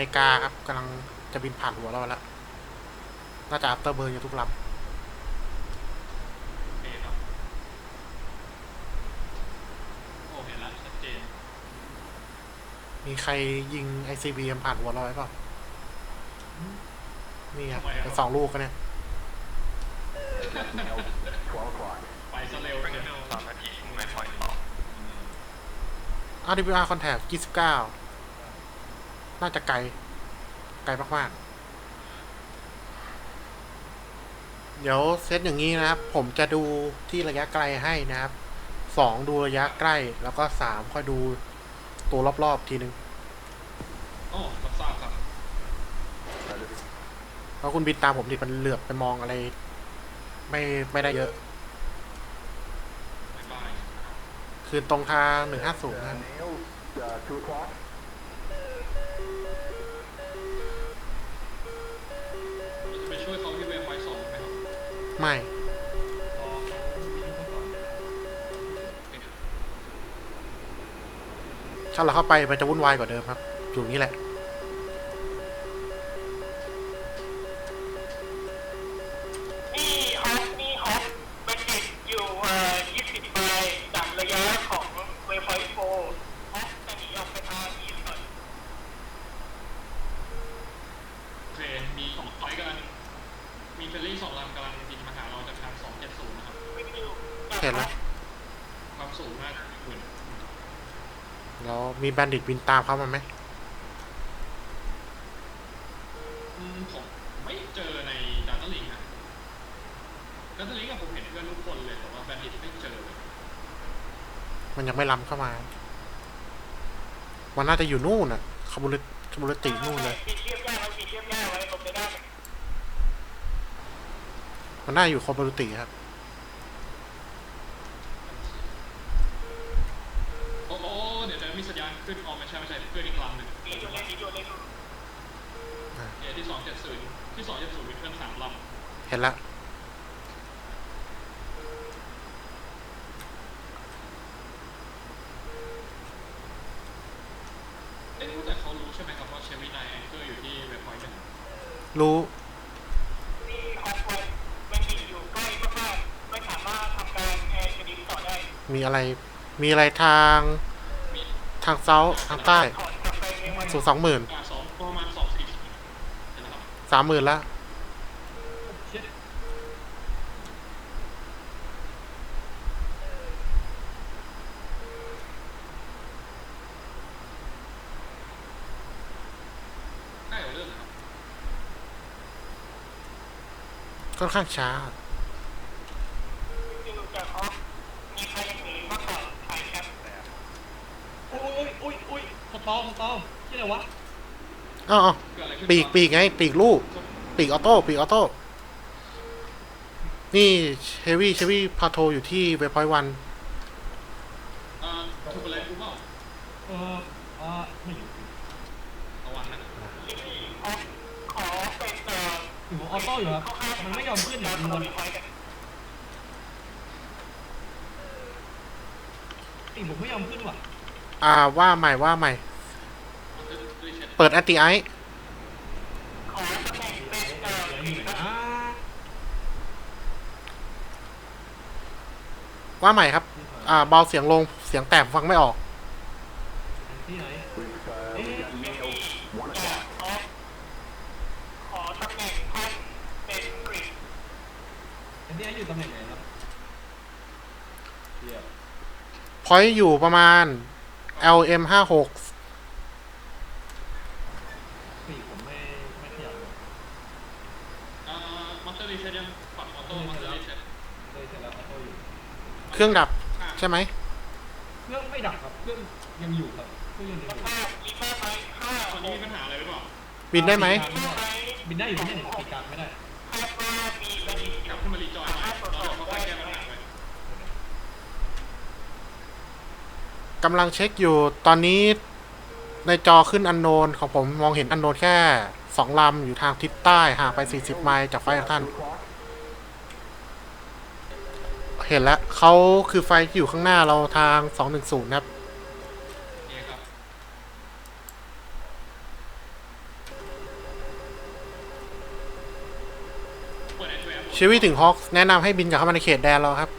รนลี่สี่นาฬิกาครับกำลังจะบินผ่านหัวเราแล้วน่าจะอัปเตอร์เบิร์นอยู่ทุกลโอเคครับโอ้เห็นแล้วชัดเจนำมีใครยิง ICBM ผ่านหัวเราไว้เปล่านี่ครับเป็นสองลูกกันเนี่ย ไปซะเร็วเลย สามนาทีไม่พอยต่อ RWR Contact 29 น่าจะไกล ไกลมากๆ เดี๋ยวเซตอย่างนี้นะครับ ผมจะดูที่ระยะไกลให้นะครับสองดูระยะใกล้ แล้วก็สามค่อยดูตัวรอบๆทีนึงโอ้รับทราบครับเพราะคุณบินตามผมดิมันเหลือบไปมองอะไร ไม่ไม่ได้เยอะบ๊ายบายคือตรงทางหนึ่งห้าศูนย์นะ ไม่ ถ้าเราเข้าไปมันจะวุ่นวายกว่าเดิมครับ อยู่นี้แหละ แล้วมีแบนดิตบินตามเขามาไหมอืมผมไม่เจอในดัตเตอร์ลิงนะดัตเตอร์ลิงกับผมเห็นเพื่อนทุกคนเลยแต่ว่าแบนดิตไม่เจอเลยมันยังไม่ล้ำเข้ามา มันน่าจะอยู่นู่นน่ะคาบูริคาบูริตินู่นเลยมีเทียบยากไว้มีเทียบยากไว้ลงไปได้ มันน่าอยู่คาบูริติครับ โอ้โห เดี๋ยวจะมีสัญญาณขึ้นออกไม่ใช่ไม่ใช่เพื่อนอีกลำหนึ่งมีอยู่เลยมีอยู่เลยเนี่ยที่สองเจ็ดศูนย์ที่สองเจ็ดศูนย์มีเพื่อนสามลเห็นละำเอ้ยแต่เขารู้ใช่ไหมครับว่าเชฟวีนายแองเกอร์อยู่ที่เว็บพอยต์หนึ่งรู้นี่ฮอปไว้มันมีอยู่ใกล้มากๆไม่สามารถทำการแอร์ชนิดต่อได้มีอะไร มีอะไรทางมี ทางเซาทางใต้ สู่สองหมื่นสามหมื่นละค่อนข้างช้า อยู่จากฮอปมีใครยังหนีมากกว่าถ่ายแคป โอ้ยโอ้ยโอ้ยส ตอมสตอมที่ไหนวะอ้าวอ้าวเกิดอะไรขึ้นปีกครับปีกไง ปีกลูก ปีกออโต้ปีกออโต้นี่เชวี่เชวี่พาโทอยู่ที่เวพอยวันเอ่อถูกอะไรรู้เปล่าเออเออไม่อยู่ระวังนะที่ฮอปขอเป็นเอ่ออยู่ออโต้อยู่ครับเข้าข้างมันไม่ยอมขึ้นตาอะมมันคอนไฟกันตีผมไม่ยอมขึ้นว่ะอ่าว่าใหม่ว่าใหม่มันจะรี เช็ดเปิดแอนตี้ไอขอตำแหน่งเป็นเอ่ออะไรปีอยู่กนะว่าใหม่ครับ อ่าเบาเสียงลงเสียงแตกฟังไม่ออกที่ไหนเอ๊ะจากฮอปขอตำแหน่งท่านเป็นกรีกอันนี้อยู่ตำแหน่งไหนครับเดี๋ยวพอยต์อยู่ประมาณ LM ห้าหก ปีกผมไม่ไม่ขยับเลย เอ่อมัตเตอ ร์รีเช็ดยังปรับออโต้มัตเตอร์รีเช็ดเลยเสร็จแล้วออโต้อยู่ เครื่องดับอะใช่ไหมเครื่องไม่ดับครับ เครื่องยังอยู่ครับ เครื่องยังอยู่ห้ามีห้าไหมห้าตอนนี้มีปัญหาอะไรหรือเปล่าบินได้ไหมห้าไหมบินได้อยู่ที่ไหนปีกกลางไม่ได้คาดว่ามีบัณฑิตอกลัยู่บขึ้นมารีจอยหน่อยแล้วเราค่อยๆแก้ปัญหาไปกำลังเช็คอยู่ตอนนี้ในจอขึ้นอันโนนของผมมองเห็นอันโนนแค่ สองลำอยู่ทางทิศใต้ห่างไป 40 ไมล์จากไฟของท่าน เห็นแล้วเขาคือไฟที่อยู่ข้างหน้าเราทาง 210 ครับ ชีวิตถึงฮอคแนะนำให้บินกลับเข้ามาในเขตแดนเราครับ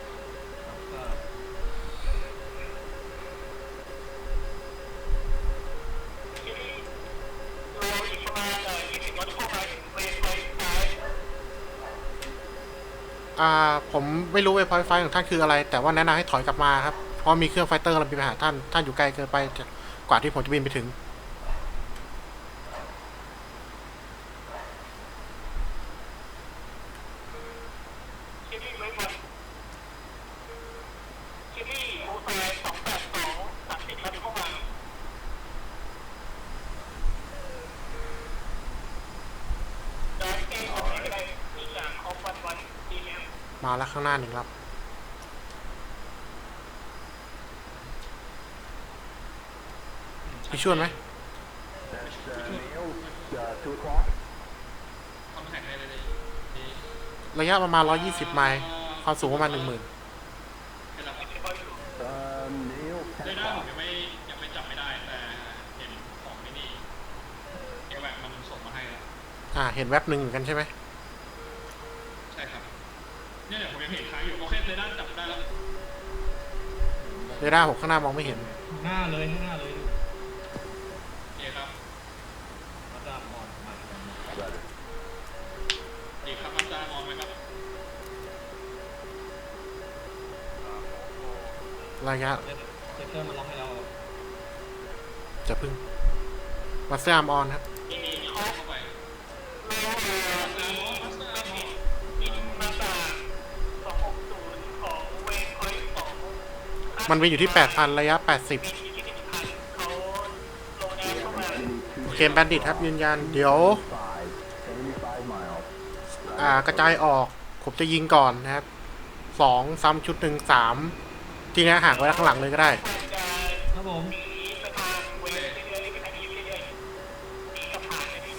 อ่าผมไม่รู้เวพอยไฟของท่านคืออะไร แต่ว่าแนะนำให้ถอยกลับมาครับ เพราะมีเครื่องไฟเตอร์กำลังบินไปหาท่าน ท่านอยู่ไกลเกินไปกว่าที่ผมจะบินไปถึง คิวี่เวฟวันคิวี่บูไซ282 30นาทีเข้ามาดอยเองของไม่เป็นไรมีอย่างคอมวันวันดีเอ็ มมาแล้วข้างหน้าหนึ่งลำมีชวนไหมคอนแทคได้เลยนี่ระยะประมาณ 120 ไมล์ ความสูงประมาณ 10,000เป็นระดับเรดาร์ผมยังไม่ยังไม่จับไม่ได้ แต่เห็นของไม่นี่เอแวกมันส่งมาให้แล้วอ่า เห็นแว็บหนึ่งเหมือนกันใช่ไหมใช่ครับ เนี่ยเดี๋ยวผมยังเห็นค้างอยู่โอเคเรดาร์จับได้แล้วเรดาร์ผมข้างหน้ามองไม่เห็น หน้าเลยข้างหน้าเลยโอเคครับมาดามมอนมากันดีครับอาจารย์มองไหมครับระยะเซตเตอร์มาล็อกให้เราจะพึ่งมาสยามออนครับ มันไปอยู่ที่ 8,000 ระยะ 80บินอยู่ที่1,000เขาลงแนวเข้ามาโอเคแบนดิตครับยืนยัน เดี๋ยว อ่ากระจายออก ผมจะยิงก่อนนะครับสองซ้ำชุดหนึ่งสามทีนี้ห่างไว้ข้างหลังเลยก็ได้จะครับผมหนีไปทางเวฟเรื่อยๆไปทางนี้เรื่อยๆมีสะพานเลยนี่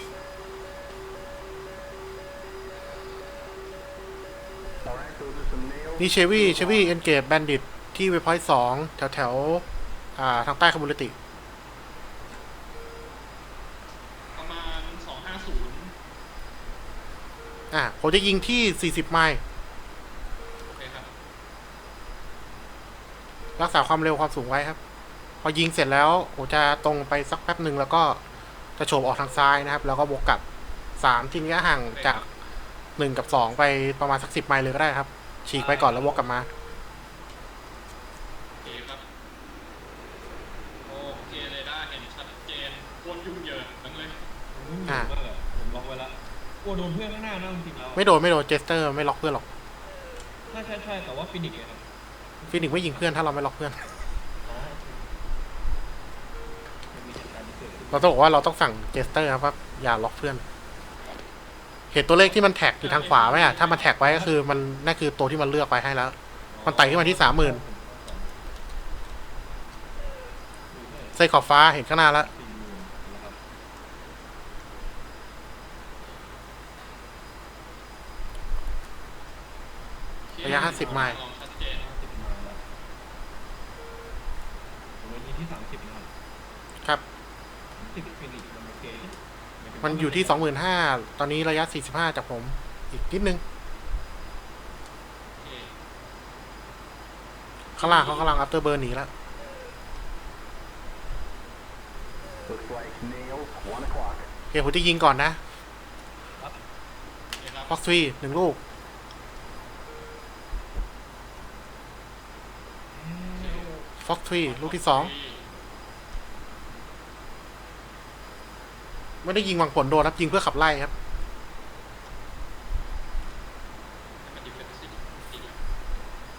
นี่เชวี่เชวี่เอนเกตแบนดิต ที่เวพอยต์สองแถวแถวๆอ่าทางใต้คอมมูนิติ ประมาณ250อ่าผมจะยิงที่40ไมล์โอเคครับ รักษาความเร็วความสูงไว้ครับ พอยิงเสร็จแล้วผมจะตรงไปสักแป๊บหนึ่งแล้วก็จะโฉบออกทางซ้ายนะครับ แล้วก็บวกกลับสามทีนี้ห่างจากหนึ่งกับสองไปประมาณสักสิบไมล์เลยก็ได้ครับ ฉีกไปก่อนแล้ววกกลับมา โอเคครับ โอเคเรดาร์เห็นชัดเจน โคตรยุ่งเหยิงทั้งเลยผมรู้อยู่ว่าแบบผมล็อกไว้แล้วกลัวโดนเพื่อนข้างหน้านะจริงๆแล้วไม่โดนไม่โดนเจสเตอร์ไม่ล็อกเพื่อนหรอกใช่ใช่ใช่แต่ว่าฟินิกส์อะครับฟินิกซ์ไม่ยิงเพื่อนถ้าเราไม่ล็อกเพื่อนอ๋อมันมีเหตุการณ์ที่เกิดขึ้นเราต้องบอกว่าเราต้องสั่งเจสเตอร์ครับว่าอย่าล็อกเพื่อน เห็นตัวเลขที่มันแท็กอยู่ทางขวาไหมอะถ้ามันแท็กไว้ก็คือมันนั่นคือตัวที่มันเลือกไปให้แล้ว มันไต่ขึ้นมาที่สามหมื่นเส้นขอบฟ้าเห็นข้างหน้าแล้ว สี่หมื่นนะครับ ระยะ50ไมล์ลองชัดเจนสิบมาแล้วผมวันนี้ที่สามสิบนะครับครับสิบฟินิกส์มันโอเคหาถึงมันอยู่ที่สองหมื่นห้าตอนนี้ระยะสี่สิบห้าจากผมอีกนิดนึงโอเคข้างล่างเขากำลังอัปเตอร์เบอร์หนีแล้ว โอเคผมจะยิงก่อนนะโอเคครับฟ็อกซี่หนึ่งลูก ฟ็อกซี่ลูกที่สองไม่ได้ยิงวางผลโดนครับ ยิงเพื่อขับไล่ครับมันอยู่เป็นสิบสี่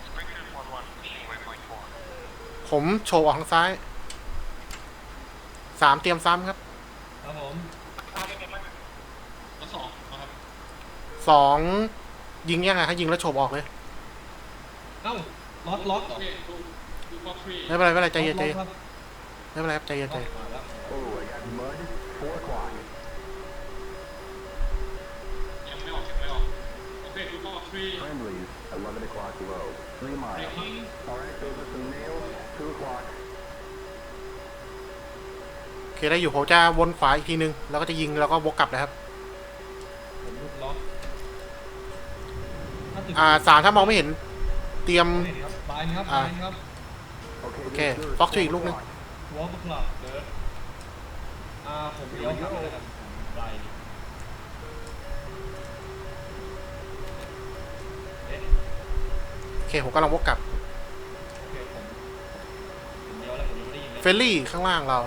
Springfield 1-1, pushing waypoint 4. ผมโชว์ออกทางซ้าย สามเตรียมซ้ำครับ ครับผมพาไปกันมั้งแล้วสองนะครับสองยิงยังไงถ้ายิงแล้วโฉบออกเลย เอ้าล็อกล็อก โอเคดูดูฟ็อกทรีไม่เป็นไรไม่เป็นไรใจเย็นใจล็เย็อกนครับไม่เป็นไรครับใจเย็นใจล็อกเย็นมาแล้วยังไม่ออกยังไม่ออกโอเคดูฟ็อกทรี Friendlies, 11 o'clock low. Three เบร miles. กกิ้ง All right, those are some nails. Two o'clock. โอเคได้อยู่ผมจะวนขวาอีกทีนึง แล้วก็จะยิงแล้วก็วกกลับนะครับผมลูกล็อกตึกอ่าสามถ้ามองไม่เห็น เตรียมเห็นครับบายนะครับ อ่าบายนะครับ Okay, Okay, this is talk to four you, look o'clock. วอลคลับเดินอ่าผมเลี้ยวกลับเลยครับผมไล่เอ๊ะโอเคผมกำลังวกกลับโอเคผมผมเลี้ยวแล้วผมยังไม่ได้ยินเลยเฟลลี่ข้างล่างเรา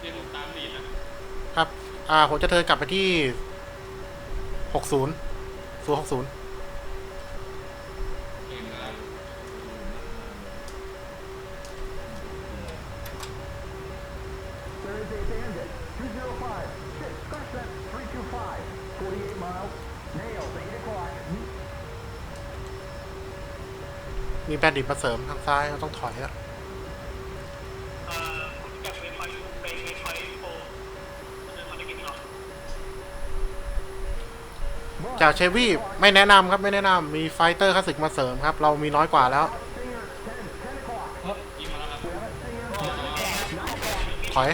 เรียนตามดีดนะครับ อ่า ผมจะเทิร์นกลับไปที่หกศูนย์ศูนย์หกศูนย์ มีแบนดิตมาเสริมทางซ้ายเราต้องถอยแล้วเอ่อคุณจากเวเชวี่ไม่แนะนำครับไม่แนะนำมีไฟเตอร์คลาสสิกมาเสริมครับ เรามีน้อยกว่าแล้ว ถอย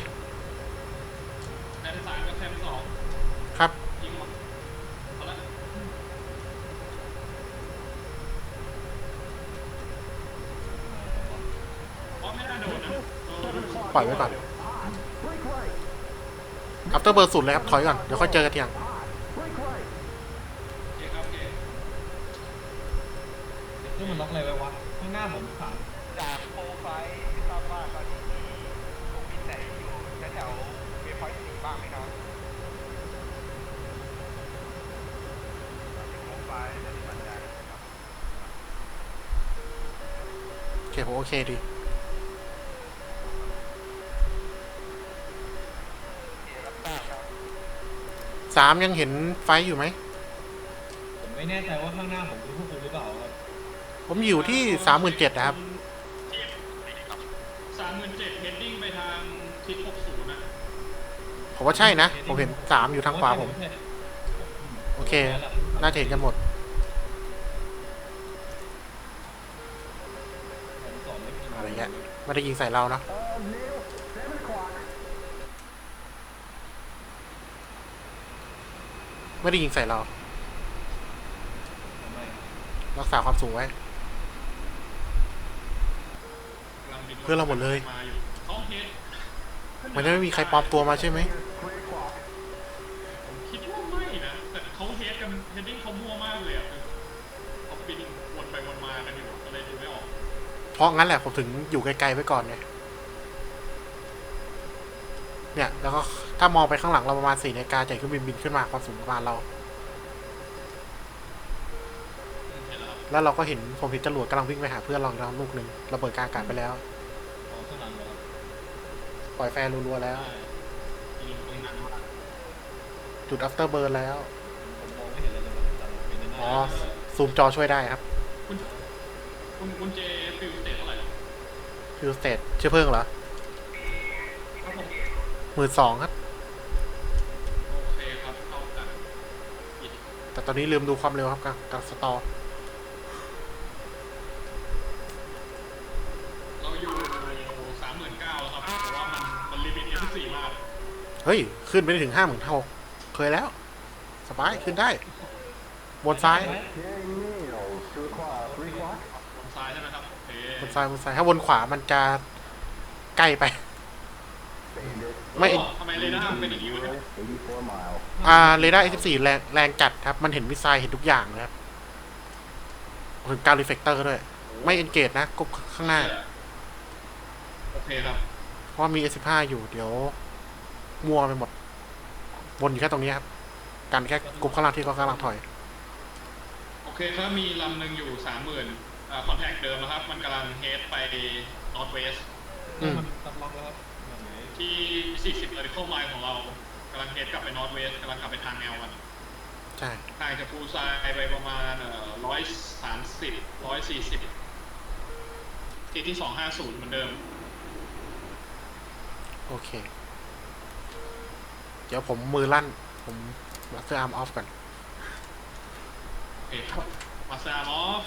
ปล่อยไว้ก่อน Break right. อัปเตอร์เบอร์สุดเลยครับถอยก่อน เดี๋ยวค่อยเจอกันทีหลัง Break right. โอเคครับโอเคซึ่งมันล็อกอะไรไว้วะข้างหน้าผมถามจากโปรไฟล์ทราบว่าตอนนี้มีผมมีแต่อยู่แถวๆเวฟไฟสี่บ้างไหมครับโปรไฟล์ปฏิบัติการครับโอเคผมโอเคดี สามยังเห็นไฟอยู่ไหม ผมไม่แน่ใจว่าข้างหน้าผมคือพวกคุณหรือเปล่าครับผมอยู่ที่สามหมื่นเจ็ดนะครับ สามหมื่นเจ็ดเฮดดิ้งไปทางทิศหกศูนย์นะผมว่าใช่นะ ผมเห็นสามอยู่ทางขวาผม โอเค น่าจะเห็นกันหมด อะไรเงี้ยไม่ได้ยิงใส่เราเนอะ ไม่ได้ยิงใส่เรา รักษาความสูงไว้กำลังบินเพื่อนเราหมดเลยมาอยู่เขาเฮดมันจะไม่มีใครปลอมตัวมาใช่ไหม3 o'clock. คิดว่าไม่นะ แต่เขาเฮดกันเฮดดิ้งเขามั่วมากเลยอะคือเขาบินวนไปวนมากันอยู่ก็เลยดูไม่ออก เพราะงั้นแหละผมถึงอยู่ไกลๆไว้ก่อนไงเนี่ย แล้วก็ ถ้ามองไปข้างหลังเราประมาณสี่นาฬิกาจะเครื่องบินบินขึ้นมาความสูงประมาณเราเห็นแล้วครับแล้วเราก็เห็นผมเห็นจรวดกำลังวิ่งไปหาเพื่อนเราอีกแล้วลูกหนึ่งระเบิดกลางอากาศไปแล้วอ๋อข้างหลังเหรอครับปล่อยแฟร์รัวๆแล้วใช่ยิงตรงนั้นว่าจุด after burn แล้วผมมองไม่เห็นเลยเลยแต่เราเห็นในหน้าอ๋อ ซูมจอช่วยได้ครับ คุณคุณคุณเจฟิลสเตทเท่าไหร่ครับฟิวสเตทเชื้อเพลิงเหรอครับผมหมื่นสองครับ แต่ตอนนี้ลืมดูความเร็วครับกับกับสตอร์เราอยู่สามหมื่นเก้าแล้วครับเพราะว่ามันมันลิมิตเอฟสี่มากเฮ้ย ขึ้นไปได้ถึงห้าหมื่นเท่าเคยแล้ว สบายขึ้นได้ บนซ้าย Okay, nails, 2 o'clock, 3 o'clock. บนซ้ายใช่ไหมครับโอเคบนซ้ายบนซ้ายถ้าบนขวามันจะใกล้ไป Bandit, ไม่โอ้ทำไมเรดาร์มันเป็นอย่างนี้วะเนี่ย84 miles. อ่าเรดาร์ S14 แรงแรงจัดครับ มันเห็นมิสไซล์เห็นทุกอย่างนะครับถึงการรีเฟกเตอร์ด้วย ไม่เอนเกจนะกบข้างหน้า โอเคครับ เพราะว่ามี S15 อยู่เดี๋ยว มัวไปหมด วนอยู่แค่ตรงนี้ครับ กันแค่กลุ่มข้างล่างที่เขากำลังถอย โอเคครับ มีลำหนึ่งอยู่สามหมื่นอ่าคอนแทคเดิมนะครับ มันกำลังเฮดไป north west อืมมันตัดล็อกแล้วครับแบบไหน ที่ 40 nautical mile ของเรากำลังเฮดกลับไป north west กำลังกลับไปทางแนวมันใช่ห่างจากปูซายไปประมาณร้อยสามสิบร้อยสี่สิบที่ที่สองห้าศูนย์เหมือนเดิม โอเค เดี๋ยวผมมือลั่น ผมมาสเตอร์อาร์มออฟก่อน โอเคครับมาซามอฟ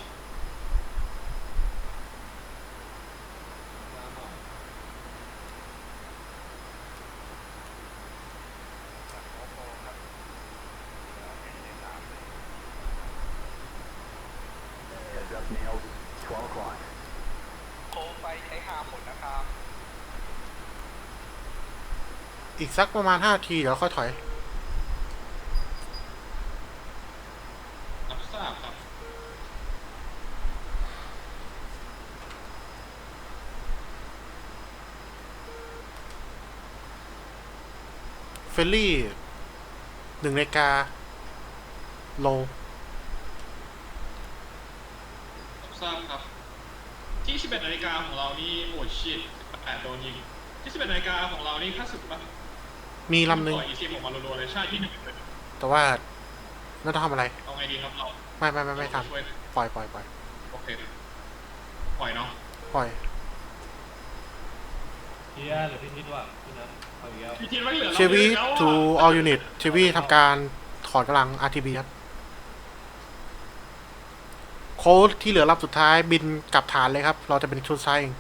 อีกสักประมาณห้าทีเดี๋ยวค่อยถอย รับทราบครับ เฟลลี่หนึ่งนาฬิกา โล รับทราบครับ ที่ 11นาฬิกาของเรานี่โอ้ชิต18โดนยิงที่11นาฬิกาของเรานี่ค่าศึกปะ มีลำหนึ่งปล่อยอีซีออกมารัวๆเลยใช่ที่หนึ่งแต่ว่าไม่ต้องทำอะไร เอาไงดีครับเราไม่ไม่ไม่ไม่ทช่วยำปล่อยปล่อยปล่อยโอเคปล่อยเนาะปล่อย เฮียหรือพี่ทิศว่ะพี่นัทเอาอีกแล้วพี่ทีมไม่เหลือเชวี to all unit เชวีทำการถอนกำลัง RTB ครับ โค้ดที่เหลือลำสุดท้ายบินกลับฐานเลยครับ เราจะเป็นชุดซ้ายเอง